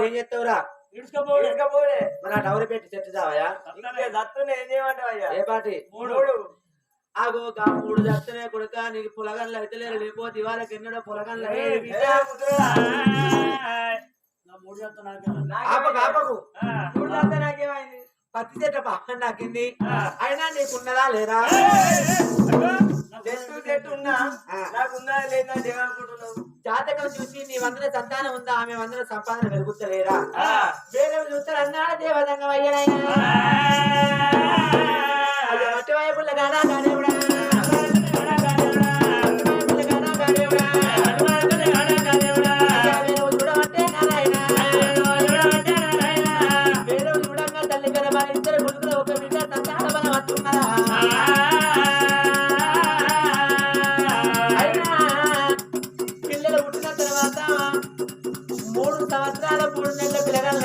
ఏం చేస్తావురా? ఆ డౌరీ పెట్టి చెట్టు చావయా ఏం చేయమంటావు అయ్యా ఏ పాటి? మూడు. ఆగో గా మూడు దత్తనే కొడుక నీకు పొలగన్లు అయితే లేరు. లేకపోతే ఇవాళకి ఎన్నడో పొలగన్లు మూడు దత్త నాకేమైంది? పత్తి చెట్టు పక్కన నాకింది అయినా నీకున్నదా లేదా? చెట్టు చెట్టు ఉన్నా ఆ. నాకున్నా లేదని ఏమనుకుంటున్నావు? జాతకం చూసి నీ వందల సంతానం ఉందా? ఆమె వందల సంపాదన పెరుగుతలేరా ఆ. వేరే చూస్తారు అన్నాడు దేవదంగం అయ్యనయ్యా అయ్యో అటు వైపుల గానా గానేవుడా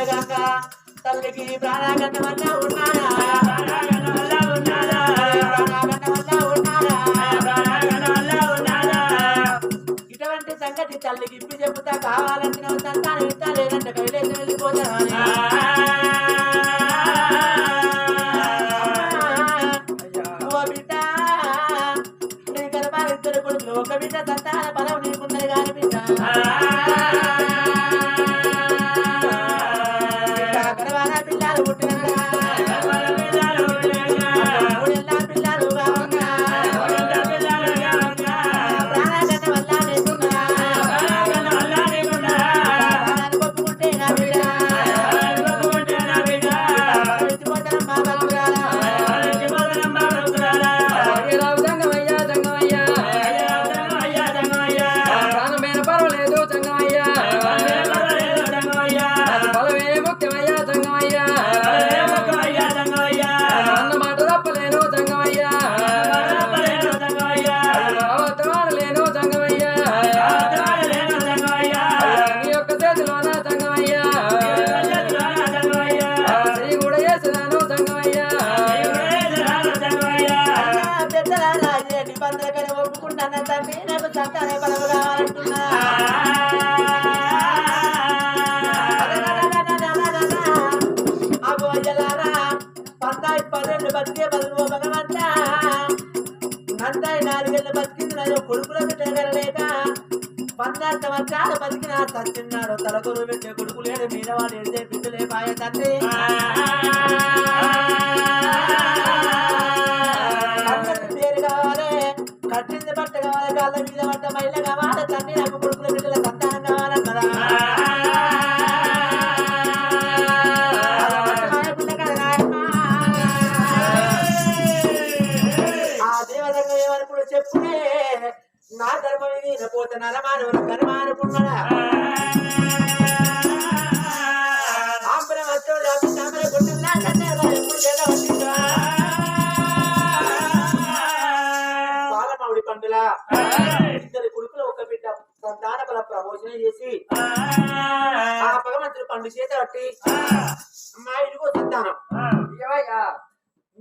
కాక తల్లికి ప్రాణాగండం వల్ల ఉన్నారా? ప్రాణాగండం వల్ల ఉన్నారా? ఇటువంటి సంగతి తల్లికి ఇప్పి చెబుతా కావాలంటే సంతానం ఇస్తా లేదంటే కైలేసి కొడుకులు ఒక బిడ్డ సంతాన బలం నీకున్నది కాని బతికే బదులు భగవంత. నందాయి నాలుగేళ్ళు బతికింది నా కొడుకులకు తిరగలేక పద్నాలుగు సంవత్సరాలు బతికిన సత్యన్నాడు తలకొరు పెట్టే కొడుకు లేడు మీద వాడు ఎడితే పిల్లలే పాయ తండ్రి పేరు కావాలి కట్టింది బట్ట కావాలి కాళ్ళ మీద బట్ట మహిళ కావాలి తండ్రి ఆ దేవదంగా ఏమనుకుడు చెప్పునే నా ధర్మం ఇది పోతే నరమానవులు కరమానుకున్నాడా ఆంబరం వచ్చోడు అప్పుడు తామర గుండెల్లా పండుల ఇద్దరు కొడుకులు ఒక బిడ్డ సంతాన బల ప్రమోచన చేసి ఆ భగవంతుడు పండు చేత కట్టి మా ఇదిగో సంతానం. ఇయ్యవయ్యా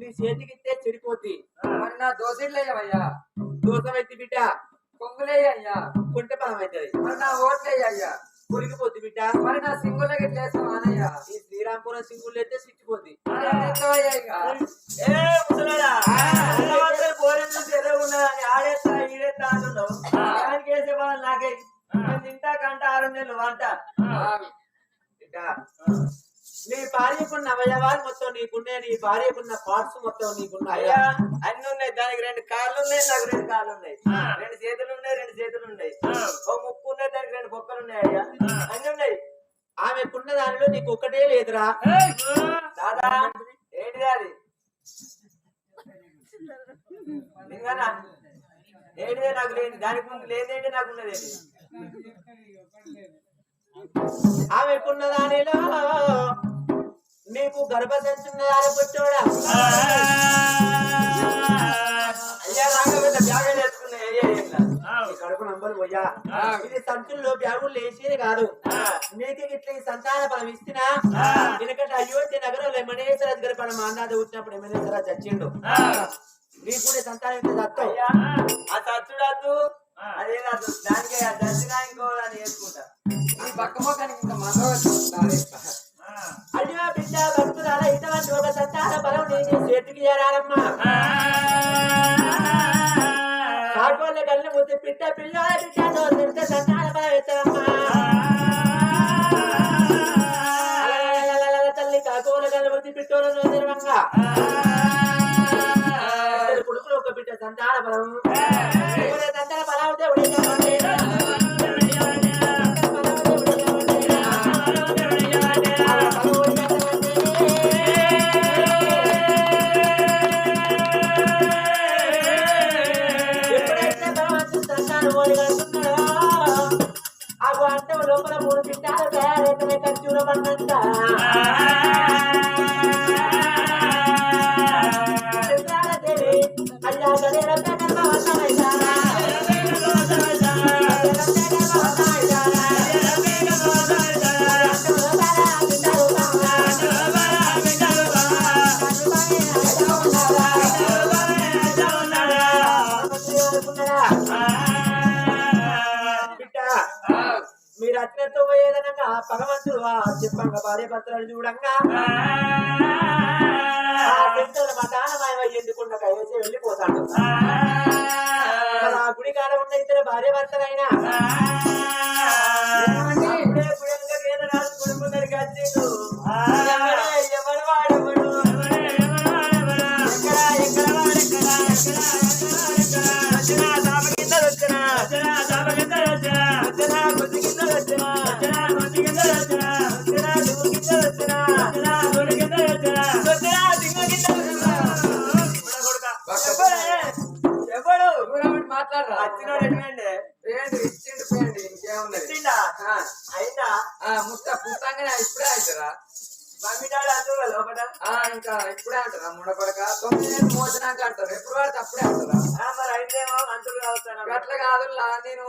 నీ చేతికిస్తే చెడిపోద్ది. మరి నా దోసిడ్లేయవయ్యా దోషం ఎత్తి బిడ్డ. కొంగులేయ్యా కొంట బలం అవుతుంది మరి నా ఓట్లేయ్యా కొరిగిపోద్ది బిడ్డ. మరి నా ఈ శ్రీరాంపురం సింగులు ఉన్నదని ఆడేస్తా ఈడేస్తా అంటున్నావు. దానికి వేసే వాళ్ళు నాకే. తింటా కంట ఆరు నెలలు వంట. బిడ్డ. నీ భార్యకున్న అవయవాలు మొత్తం నీకున్నాయి నీ భార్యకున్న పార్ట్స్ మొత్తం నీకున్నాయా? అన్ని ఉన్నాయి. దానికి రెండు కాళ్ళు ఉన్నాయి నాకు రెండు కాళ్ళు ఉన్నాయి. రెండు చేతులు ఉన్నాయి రెండు చేతులు ఉన్నాయి. ఓ ముక్కు ఉన్నాయి దానికి రెండు బొక్కలు ఉన్నాయి అయ్యా. అన్ని ఉన్నాయి. ఆమెకున్న దానిలో నీకు ఒక్కటే లేదురా. దాదా ఏంటిది అది నాకు లేదు దానికి ముందు లేదేంటి నాకు ఏంటి ఆమెకున్న దానిలో నీకు పుట్టోడా అయ్యా రాకపోతే వేసుకున్నా కడుపు నంబర్ పోయా ఇది సంచుల్లో బ్యాగులు లేచేది కాదు. నీకు ఇట్లా ఈ సంతాన బలం ఇస్తున్నా? ఎందుకంటే అయోధ్య నగరంలో ఎమనేశ్వర దగ్గర పడ మాందాద వచ్చినప్పుడు ఎమనేశ్వర చచ్చిండు. నీకు కూడా సంతానం అయ్యా. ఆ అదే కాదు దానికి దర్శగా ఇంకోవాలని చేసుకుంటా ఈ పక్క పక్కన ఇంకా అడిగా బిడ్డ భక్తురాల ఇటువంటి ఒక సంతాన బలం నేను చేతికి చేరారమ్మా కాకోళ్ళ కళ్ళు ముందు బిడ్డ పిల్ల బిడ్డతో తింటే సంతాన బలం ఎత్తారమ్మా తల్లి కాకోళ్ళ కళ్ళు ముందు బిడ్డోళ్ళను తెరవంగా కొడుకులు ఒక బిడ్డ సంతాన బలం ఎవరి సంతాన బలం దేవుడే కాబట్టి ఎప్పుడైతే భగవంతుడు సంతానం పోయేదనగా భగవంతుడు ఆ చెప్పంగా భార్య భర్తలు చూడంగా. ఎందుకున్న కైవేసి వెళ్ళిపోతాడు. ఆ. గుడి కాడ ఉన్న ఇద్దరు భార్య భర్తలైనా. రాజు వచ్చిండు. ఎటువంటి ఇచ్చిండు ఇంకేమున్నది అయినా ముట్ట పుట్టంగానే ఇప్పుడే అవుతారా లోపల ఇంకా ఇప్పుడే అంటారా? ముడ కొడక తొమ్మిది నెలలు మోసినాక అంటారు. ఎప్పుడు పడితే అప్పుడే అంటారా? ఆ, మరి అయితేమో అంటులు అవుతాను అట్లా కాదు లా నేను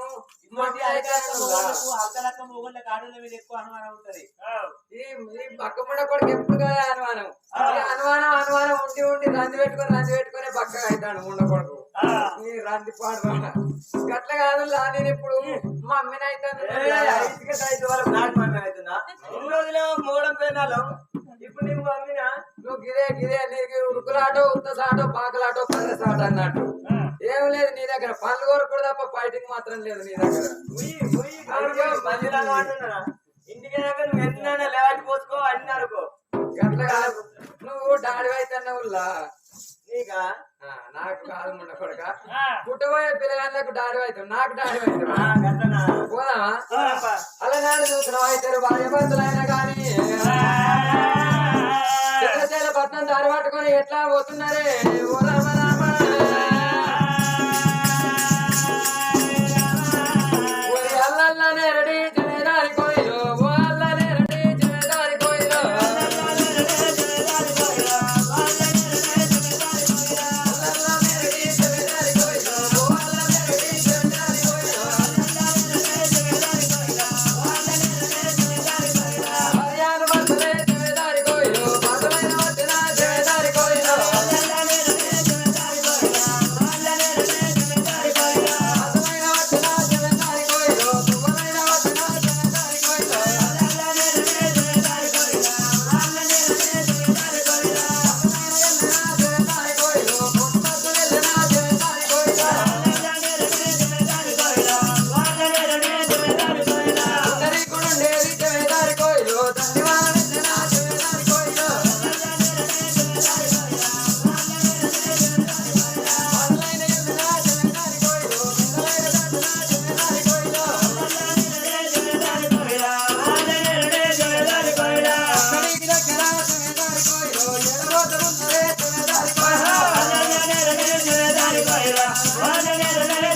కొడుకు ఎప్పుడు కదా అనుమానం? అనుమానం అనుమానం ఉండి ఉండి రంది పెట్టుకొని రంది పెట్టుకొని బక్కగా అవుతాడు ముండ కొడుకు పాడు. గట్ల కాదు నేను ఇప్పుడు మా అమ్మిని రోజులేమో మూడం పేనాలు ఇప్పుడు నీకు మమ్మీనా నువ్వు గిరే గిరే నీకు ఉరుకులాటో ఉత్తసాటో పాకలాటో పల్లెసాట అన్నట్టు. ఏం లేదు నీ దగ్గర పళ్ళు కోరుకుడు తప్ప ఫైటింగ్ మాత్రం లేదు నీ దగ్గర. ఇంటికి దగ్గర నువ్వు ఎన్నైనా లేవాటి పోసుకో అన్ని అనుకో గట్ల కాదు. నువ్వు డాడీ అవుతున్నావు నీకా? నాకు కాదు ముండ కొడక. పుట్టబోయే పిల్లగాళ్ళకు డాడీ అవుతావు నాకు డాడీ గట్లనా పోదామా? పోదాంపా. అలా నాడు చూస్తున్నావు అయితే భార్య భర్తలైనా కానీ చిత్రశైల పట్నం దారి పట్టుకొని ఎట్లా పోతున్నారే? ఓ I'm baila, baila, baila, baila,